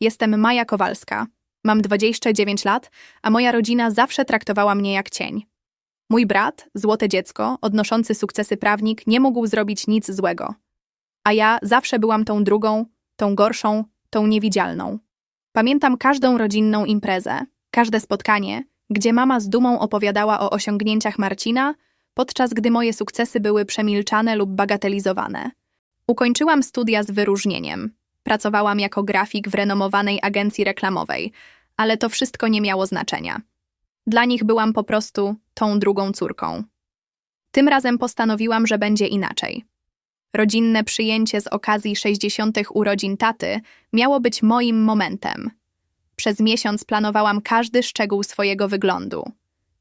Jestem Maja Kowalska. Mam 29 lat, a moja rodzina zawsze traktowała mnie jak cień. Mój brat, złote dziecko, odnoszący sukcesy prawnik, nie mógł zrobić nic złego. A ja zawsze byłam tą drugą, tą gorszą, tą niewidzialną. Pamiętam każdą rodzinną imprezę, każde spotkanie, gdzie mama z dumą opowiadała o osiągnięciach Marcina, podczas gdy moje sukcesy były przemilczane lub bagatelizowane. Ukończyłam studia z wyróżnieniem. Pracowałam jako grafik w renomowanej agencji reklamowej, ale to wszystko nie miało znaczenia. Dla nich byłam po prostu tą drugą córką. Tym razem postanowiłam, że będzie inaczej. Rodzinne przyjęcie z okazji 60. urodzin taty miało być moim momentem. Przez miesiąc planowałam każdy szczegół swojego wyglądu.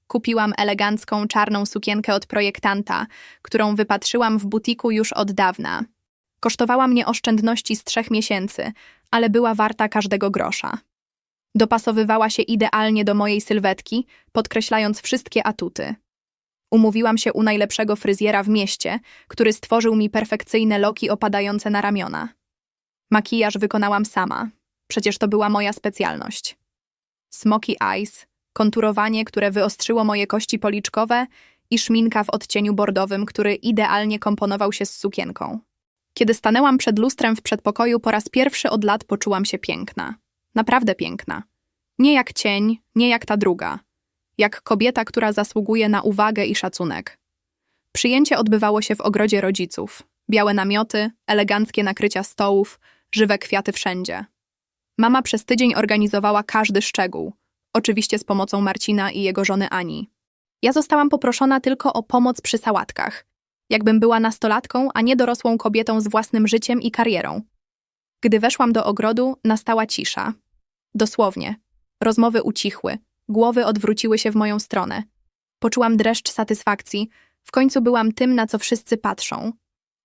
Kupiłam elegancką czarną sukienkę od projektanta, którą wypatrzyłam w butiku już od dawna. Kosztowała mnie oszczędności z trzech miesięcy, ale była warta każdego grosza. Dopasowywała się idealnie do mojej sylwetki, podkreślając wszystkie atuty. Umówiłam się u najlepszego fryzjera w mieście, który stworzył mi perfekcyjne loki opadające na ramiona. Makijaż wykonałam sama, przecież to była moja specjalność. Smoky eyes, konturowanie, które wyostrzyło moje kości policzkowe i szminka w odcieniu bordowym, który idealnie komponował się z sukienką. Kiedy stanęłam przed lustrem w przedpokoju, po raz pierwszy od lat poczułam się piękna. Naprawdę piękna. Nie jak cień, nie jak ta druga. Jak kobieta, która zasługuje na uwagę i szacunek. Przyjęcie odbywało się w ogrodzie rodziców. Białe namioty, eleganckie nakrycia stołów, żywe kwiaty wszędzie. Mama przez tydzień organizowała każdy szczegół. Oczywiście z pomocą Marcina i jego żony Ani. Ja zostałam poproszona tylko o pomoc przy sałatkach. Jakbym była nastolatką, a nie dorosłą kobietą z własnym życiem i karierą. Gdy weszłam do ogrodu, nastała cisza. Dosłownie. Rozmowy ucichły, głowy odwróciły się w moją stronę. Poczułam dreszcz satysfakcji, w końcu byłam tym, na co wszyscy patrzą.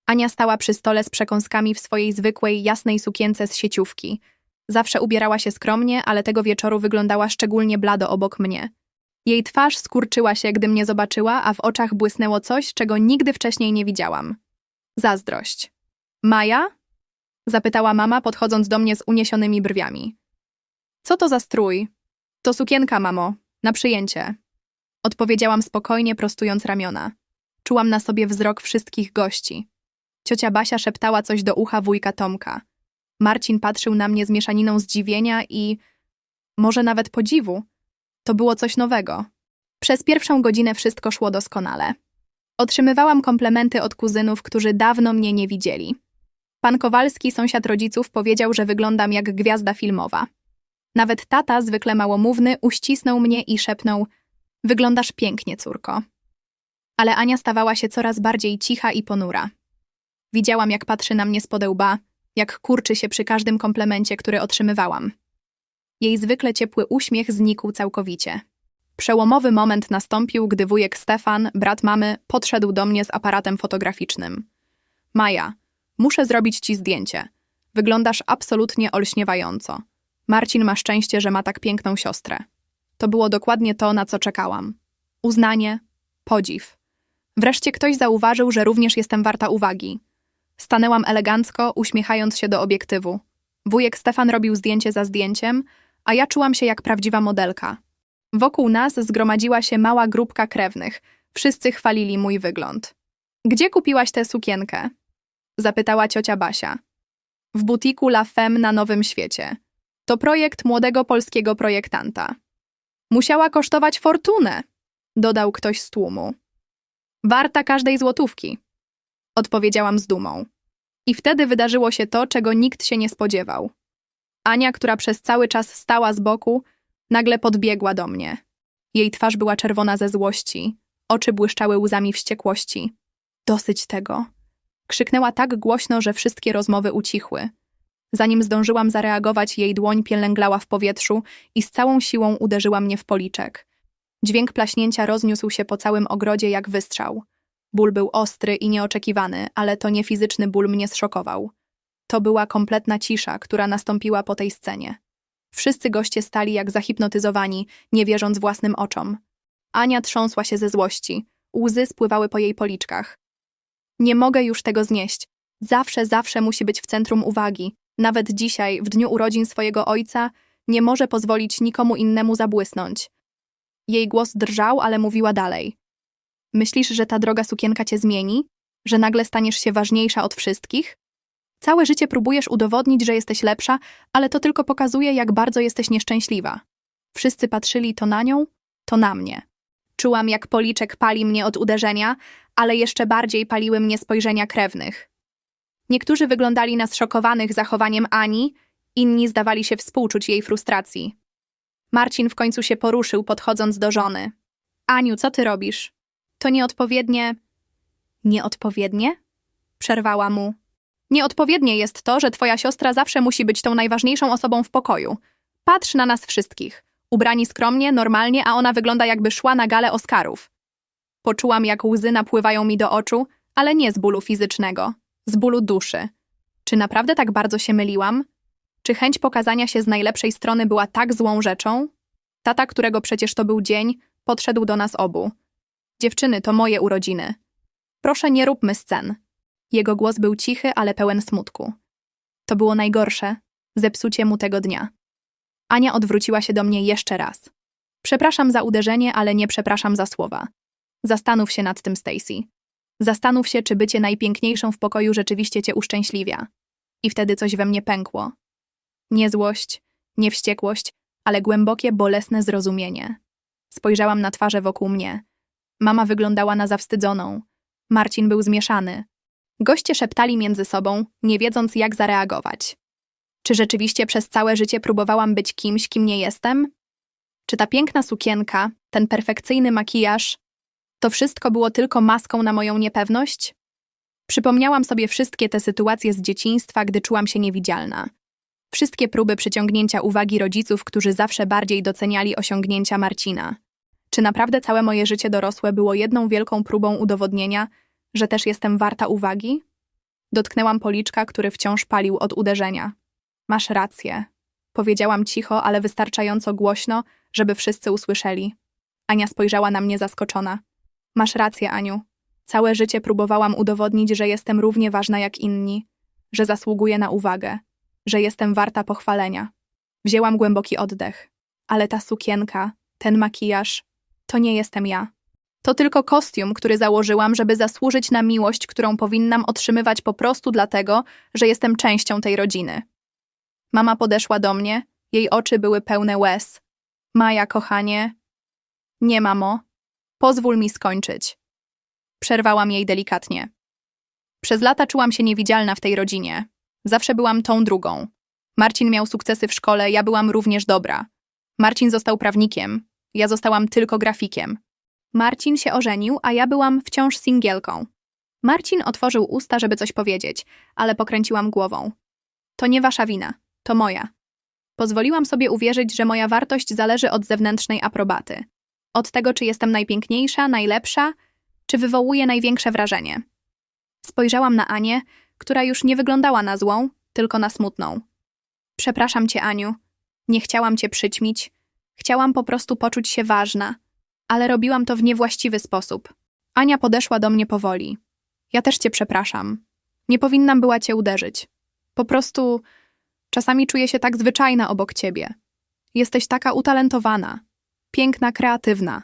Ania stała przy stole z przekąskami w swojej zwykłej, jasnej sukience z sieciówki. Zawsze ubierała się skromnie, ale tego wieczoru wyglądała szczególnie blado obok mnie. Jej twarz skurczyła się, gdy mnie zobaczyła, a w oczach błysnęło coś, czego nigdy wcześniej nie widziałam. Zazdrość. Maja? Zapytała mama, podchodząc do mnie z uniesionymi brwiami. Co to za strój? To sukienka, mamo, na przyjęcie. Odpowiedziałam spokojnie, prostując ramiona. Czułam na sobie wzrok wszystkich gości. Ciocia Basia szeptała coś do ucha wujka Tomka. Marcin patrzył na mnie z mieszaniną zdziwienia i może nawet podziwu. To było coś nowego. Przez pierwszą godzinę wszystko szło doskonale. Otrzymywałam komplementy od kuzynów, którzy dawno mnie nie widzieli. Pan Kowalski, sąsiad rodziców, powiedział, że wyglądam jak gwiazda filmowa. Nawet tata, zwykle małomówny, uścisnął mnie i szepnął: Wyglądasz pięknie, córko. Ale Ania stawała się coraz bardziej cicha i ponura. Widziałam, jak patrzy na mnie z podełba, jak kurczy się przy każdym komplemencie, który otrzymywałam. Jej zwykle ciepły uśmiech znikł całkowicie. Przełomowy moment nastąpił, gdy wujek Stefan, brat mamy, podszedł do mnie z aparatem fotograficznym. Maja, muszę zrobić ci zdjęcie. Wyglądasz absolutnie olśniewająco. Marcin ma szczęście, że ma tak piękną siostrę. To było dokładnie to, na co czekałam. Uznanie, podziw. Wreszcie ktoś zauważył, że również jestem warta uwagi. Stanęłam elegancko, uśmiechając się do obiektywu. Wujek Stefan robił zdjęcie za zdjęciem, a ja czułam się jak prawdziwa modelka. Wokół nas zgromadziła się mała grupka krewnych. Wszyscy chwalili mój wygląd. Gdzie kupiłaś tę sukienkę? Zapytała ciocia Basia. W butiku La Femme na Nowym Świecie. To projekt młodego polskiego projektanta. Musiała kosztować fortunę, dodał ktoś z tłumu. Warta każdej złotówki, odpowiedziałam z dumą. I wtedy wydarzyło się to, czego nikt się nie spodziewał. Ania, która przez cały czas stała z boku, nagle podbiegła do mnie. Jej twarz była czerwona ze złości, oczy błyszczały łzami wściekłości. Dosyć tego. Krzyknęła tak głośno, że wszystkie rozmowy ucichły. Zanim zdążyłam zareagować, jej dłoń pielęglała w powietrzu i z całą siłą uderzyła mnie w policzek. Dźwięk plaśnięcia rozniósł się po całym ogrodzie jak wystrzał. Ból był ostry i nieoczekiwany, ale to nie fizyczny ból mnie zszokował. To była kompletna cisza, która nastąpiła po tej scenie. Wszyscy goście stali jak zahipnotyzowani, nie wierząc własnym oczom. Ania trząsła się ze złości. Łzy spływały po jej policzkach. Nie mogę już tego znieść. Zawsze, zawsze musi być w centrum uwagi. Nawet dzisiaj, w dniu urodzin swojego ojca, nie może pozwolić nikomu innemu zabłysnąć. Jej głos drżał, ale mówiła dalej. Myślisz, że ta droga sukienka cię zmieni? Że nagle staniesz się ważniejsza od wszystkich? Całe życie próbujesz udowodnić, że jesteś lepsza, ale to tylko pokazuje, jak bardzo jesteś nieszczęśliwa. Wszyscy patrzyli to na nią, to na mnie. Czułam, jak policzek pali mnie od uderzenia, ale jeszcze bardziej paliły mnie spojrzenia krewnych. Niektórzy wyglądali na zszokowanych zachowaniem Ani, inni zdawali się współczuć jej frustracji. Marcin w końcu się poruszył, podchodząc do żony. Aniu, co ty robisz? To nieodpowiednie. Nieodpowiednie? Przerwała mu. Nieodpowiednie jest to, że twoja siostra zawsze musi być tą najważniejszą osobą w pokoju. Patrz na nas wszystkich. Ubrani skromnie, normalnie, a ona wygląda jakby szła na galę Oscarów. Poczułam, jak łzy napływają mi do oczu, ale nie z bólu fizycznego, z bólu duszy. Czy naprawdę tak bardzo się myliłam? Czy chęć pokazania się z najlepszej strony była tak złą rzeczą? Tata, którego przecież to był dzień, podszedł do nas obu. Dziewczyny, to moje urodziny. Proszę, nie róbmy scen. Jego głos był cichy, ale pełen smutku. To było najgorsze, zepsucie mu tego dnia. Ania odwróciła się do mnie jeszcze raz. Przepraszam za uderzenie, ale nie przepraszam za słowa. Zastanów się nad tym, Stacy. Zastanów się, czy bycie najpiękniejszą w pokoju rzeczywiście cię uszczęśliwia. I wtedy coś we mnie pękło. Nie złość, nie wściekłość, ale głębokie, bolesne zrozumienie. Spojrzałam na twarze wokół mnie. Mama wyglądała na zawstydzoną. Marcin był zmieszany. Goście szeptali między sobą, nie wiedząc jak zareagować. Czy rzeczywiście przez całe życie próbowałam być kimś, kim nie jestem? Czy ta piękna sukienka, ten perfekcyjny makijaż, to wszystko było tylko maską na moją niepewność? Przypomniałam sobie wszystkie te sytuacje z dzieciństwa, gdy czułam się niewidzialna. Wszystkie próby przyciągnięcia uwagi rodziców, którzy zawsze bardziej doceniali osiągnięcia Marcina. Czy naprawdę całe moje życie dorosłe było jedną wielką próbą udowodnienia, że też jestem warta uwagi? Dotknęłam policzka, który wciąż palił od uderzenia. Masz rację. Powiedziałam cicho, ale wystarczająco głośno, żeby wszyscy usłyszeli. Ania spojrzała na mnie zaskoczona. Masz rację, Aniu. Całe życie próbowałam udowodnić, że jestem równie ważna jak inni, że zasługuję na uwagę, że jestem warta pochwalenia. Wzięłam głęboki oddech. Ale ta sukienka, ten makijaż, to nie jestem ja. To tylko kostium, który założyłam, żeby zasłużyć na miłość, którą powinnam otrzymywać po prostu dlatego, że jestem częścią tej rodziny. Mama podeszła do mnie, jej oczy były pełne łez. Maja, kochanie. Nie, mamo. Pozwól mi skończyć. Przerwałam jej delikatnie. Przez lata czułam się niewidzialna w tej rodzinie. Zawsze byłam tą drugą. Marcin miał sukcesy w szkole, ja byłam również dobra. Marcin został prawnikiem, ja zostałam tylko grafikiem. Marcin się ożenił, a ja byłam wciąż singielką. Marcin otworzył usta, żeby coś powiedzieć, ale pokręciłam głową. To nie wasza wina, to moja. Pozwoliłam sobie uwierzyć, że moja wartość zależy od zewnętrznej aprobaty. Od tego, czy jestem najpiękniejsza, najlepsza, czy wywołuję największe wrażenie. Spojrzałam na Anię, która już nie wyglądała na złą, tylko na smutną. Przepraszam cię, Aniu. Nie chciałam cię przyćmić. Chciałam po prostu poczuć się ważna, ale robiłam to w niewłaściwy sposób. Ania podeszła do mnie powoli. Ja też cię przepraszam. Nie powinnam była cię uderzyć. Po prostu czasami czuję się tak zwyczajna obok ciebie. Jesteś taka utalentowana, piękna, kreatywna,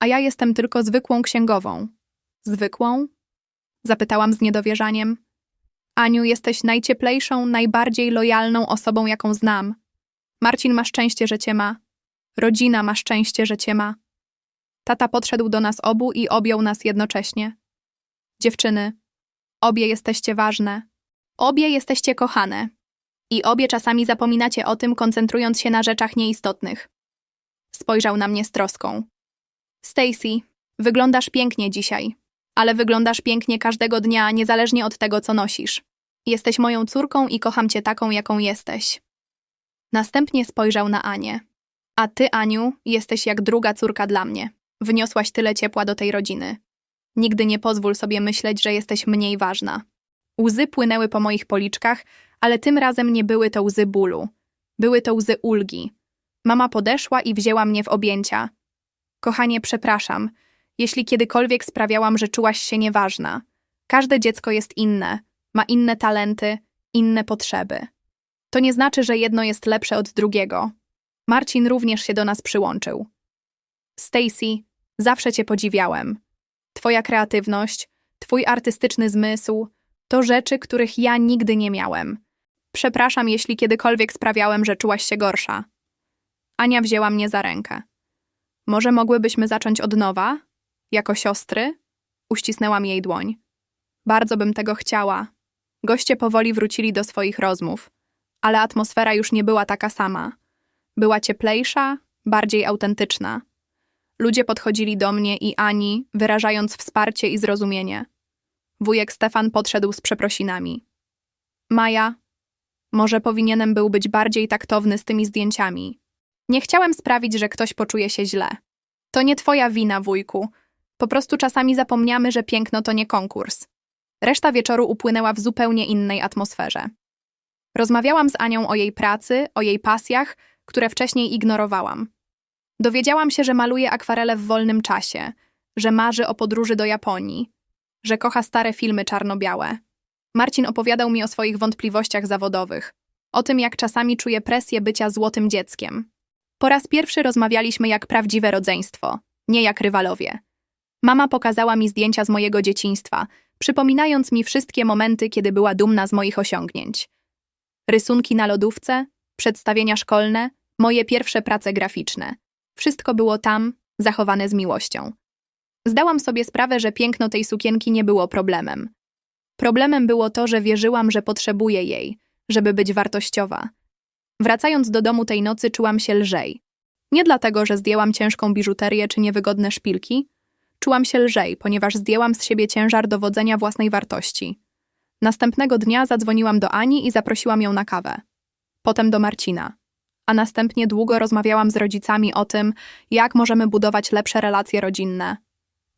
a ja jestem tylko zwykłą księgową. Zwykłą? Zapytałam z niedowierzaniem. Aniu, jesteś najcieplejszą, najbardziej lojalną osobą, jaką znam. Marcin ma szczęście, że cię ma. Rodzina ma szczęście, że cię ma. Tata podszedł do nas obu i objął nas jednocześnie. Dziewczyny, obie jesteście ważne. Obie jesteście kochane. I obie czasami zapominacie o tym, koncentrując się na rzeczach nieistotnych. Spojrzał na mnie z troską. Stacy, wyglądasz pięknie dzisiaj, ale wyglądasz pięknie każdego dnia, niezależnie od tego, co nosisz. Jesteś moją córką i kocham cię taką, jaką jesteś. Następnie spojrzał na Anię. A ty, Aniu, jesteś jak druga córka dla mnie. Wniosłaś tyle ciepła do tej rodziny. Nigdy nie pozwól sobie myśleć, że jesteś mniej ważna. Łzy płynęły po moich policzkach, ale tym razem nie były to łzy bólu. Były to łzy ulgi. Mama podeszła i wzięła mnie w objęcia. Kochanie, przepraszam, jeśli kiedykolwiek sprawiałam, że czułaś się nieważna. Każde dziecko jest inne, ma inne talenty, inne potrzeby. To nie znaczy, że jedno jest lepsze od drugiego. Marcin również się do nas przyłączył. Stacy, zawsze cię podziwiałem. Twoja kreatywność, twój artystyczny zmysł to rzeczy, których ja nigdy nie miałem. Przepraszam, jeśli kiedykolwiek sprawiałem, że czułaś się gorsza. Ania wzięła mnie za rękę. Może mogłybyśmy zacząć od nowa? Jako siostry? Uścisnęłam jej dłoń. Bardzo bym tego chciała. Goście powoli wrócili do swoich rozmów, ale atmosfera już nie była taka sama. Była cieplejsza, bardziej autentyczna. Ludzie podchodzili do mnie i Ani, wyrażając wsparcie i zrozumienie. Wujek Stefan podszedł z przeprosinami. Maja, może powinienem był być bardziej taktowny z tymi zdjęciami. Nie chciałem sprawić, że ktoś poczuje się źle. To nie twoja wina, wujku. Po prostu czasami zapomniamy, że piękno to nie konkurs. Reszta wieczoru upłynęła w zupełnie innej atmosferze. Rozmawiałam z Anią o jej pracy, o jej pasjach, które wcześniej ignorowałam. Dowiedziałam się, że maluje akwarele w wolnym czasie, że marzy o podróży do Japonii, że kocha stare filmy czarno-białe. Marcin opowiadał mi o swoich wątpliwościach zawodowych, o tym, jak czasami czuje presję bycia złotym dzieckiem. Po raz pierwszy rozmawialiśmy jak prawdziwe rodzeństwo, nie jak rywalowie. Mama pokazała mi zdjęcia z mojego dzieciństwa, przypominając mi wszystkie momenty, kiedy była dumna z moich osiągnięć. Rysunki na lodówce, przedstawienia szkolne, moje pierwsze prace graficzne. Wszystko było tam, zachowane z miłością. Zdałam sobie sprawę, że piękno tej sukienki nie było problemem. Problemem było to, że wierzyłam, że potrzebuję jej, żeby być wartościowa. Wracając do domu tej nocy czułam się lżej. Nie dlatego, że zdjęłam ciężką biżuterię czy niewygodne szpilki. Czułam się lżej, ponieważ zdjęłam z siebie ciężar dowodzenia własnej wartości. Następnego dnia zadzwoniłam do Ani i zaprosiłam ją na kawę. Potem do Marcina. A następnie długo rozmawiałam z rodzicami o tym, jak możemy budować lepsze relacje rodzinne.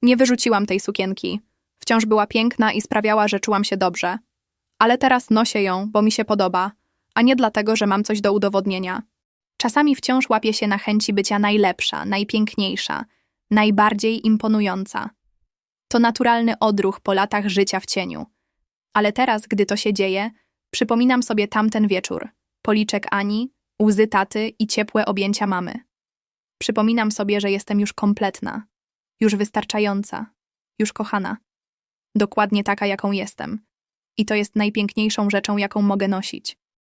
Nie wyrzuciłam tej sukienki. Wciąż była piękna i sprawiała, że czułam się dobrze. Ale teraz noszę ją, bo mi się podoba, a nie dlatego, że mam coś do udowodnienia. Czasami wciąż łapię się na chęci bycia najlepsza, najpiękniejsza, najbardziej imponująca. To naturalny odruch po latach życia w cieniu. Ale teraz, gdy to się dzieje, przypominam sobie tamten wieczór, policzek Ani, łzy taty i ciepłe objęcia mamy. Przypominam sobie, że jestem już kompletna, już wystarczająca, już kochana. Dokładnie taka, jaką jestem. I to jest najpiękniejszą rzeczą, jaką mogę nosić.